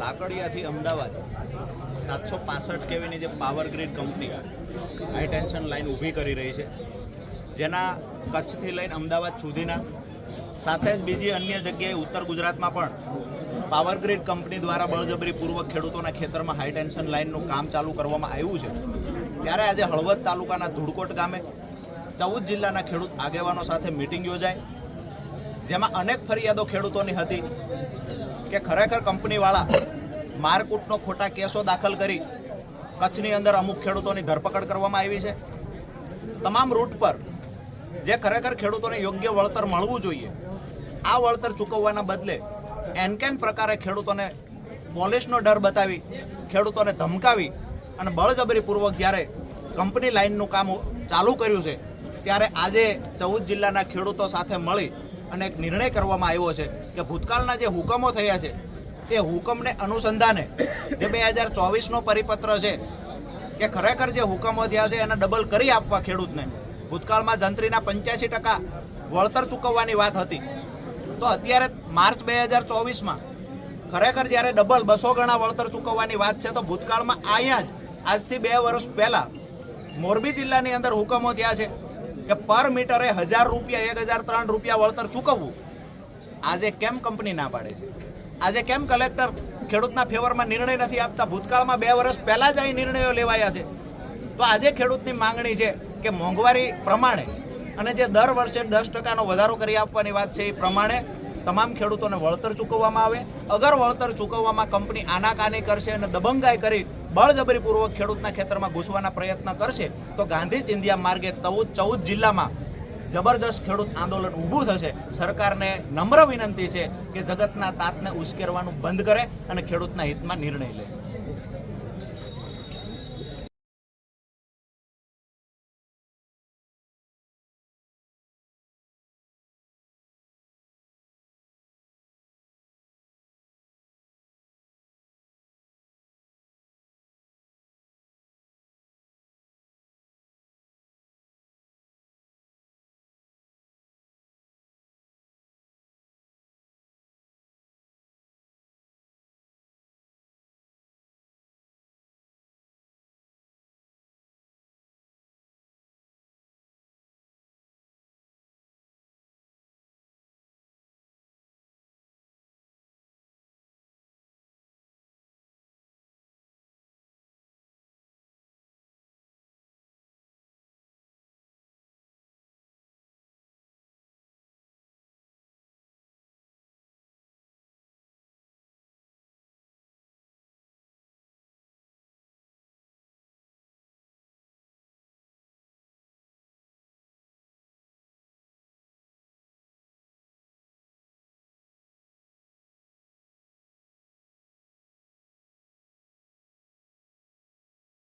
લાકડિયાથી અમદાવાદ, સાતસો પાસઠ કેવીની જે power grid company high tension line ઊભી કરી રહી છે. જેના કચ્છથી લઈને અમદાવાદ સુધીના, સાથે જ બીજી અન્ય જગ્યાએ ઉત્તર ગુજરાતમાં પણ પાવર ગ્રીડ કંપની દ્વારા બળજબરીપૂર્વક ખેડૂતોના ખેતરમાં હાઈ ટેન્શન લાઇનનું કામ ચાલુ કરવામાં આવ્યું છે. ત્યારે આજે હળવદ તાલુકાના ધુડકોટ ગામે ચૌદ જિલ્લાના ખેડૂત આગેવાનો સાથે મિટિંગ યોજાઈ. જેમાં અનેક ફરિયાદો ખેડૂતોની હતી કે ખરેખર કંપનીવાળા મારકૂટનો ખોટા કેસો દાખલ કરી કચ્છની અંદર અમુક ખેડૂતોની ધરપકડ કરવામાં આવી છે. તમામ રૂટ પર જે ખરેખર ખેડૂતોને યોગ્ય વળતર મળવું જોઈએ, આ વળતર ચૂકવવાના બદલે એનકેન પ્રકારે ખેડૂતોને પોલીસનો ડર બતાવી, ખેડૂતોને ધમકાવી અને બળજબરીપૂર્વક જ્યારે કંપની લાઇનનું કામ ચાલુ કર્યું છે, ત્યારે આજે ચૌદ જિલ્લાના ખેડૂતો સાથે મળી અને એક નિર્ણય કરવામાં આવ્યો છે કે ભૂતકાળના જે હુકમો થયા છે, તે હુકમને અનુસંધાને જે બે હજાર ચોવીસનો પરિપત્ર છે કે ખરેખર જે હુકમો થયા છે એને ડબલ કરી આપવા ખેડૂતને. ભૂતકાળમાં જંત્રીના પંચ્યાસી ટકા વળતર ચૂકવવાની વાત હતી. તો અત્યારે માર્ચ બે હજાર ચોવીસમાં ખરેખર જ્યારે ડબલ બસો ગણા વળતર ચૂકવવાની વાત છે, તો ભૂતકાળમાં અહીંયા જ આજથી બે વર્ષ પહેલાં મોરબી જિલ્લાની અંદર હુકમો થયા છે. કે પર મીટરે હજાર રૂપિયા, એક હજાર, ત્રણ રૂપિયા વળતર ચૂકવવું, આજે કેમ કંપની ના પાડે છે? આજે કેમ કલેક્ટર ખેડૂતના ફેવરમાં નિર્ણય નથી આપતા? ભૂતકાળમાં બે વર્ષ પહેલા જ અહીં નિર્ણયો લેવાયા છે. તો આજે ખેડૂતની માંગણી છે કે મોંઘવારી પ્રમાણે અને જે દર વર્ષે દસ ટકાનો વધારો કરી આપવાની વાત છે એ પ્રમાણે તમામ ખેડૂતોને વળતર ચૂકવવામાં આવે. અગર વળતર ચૂકવવામાં કંપની આનાકાની કરશે અને દબંગાઈ કરી બળજબરીપૂર્વક ખેડૂતના ખેતરમાં ઘૂસવાના પ્રયત્ન કરશે, તો ગાંધી ચિંધિયા માર્ગે ચૌદ ચૌદ જિલ્લામાં જબરજસ્ત ખેડૂત આંદોલન ઊભું થશે. સરકારને નમ્ર વિનંતી છે કે જગતના તાતને ઉશ્કેરવાનું બંધ કરે અને ખેડૂતના હિતમાં નિર્ણય લે.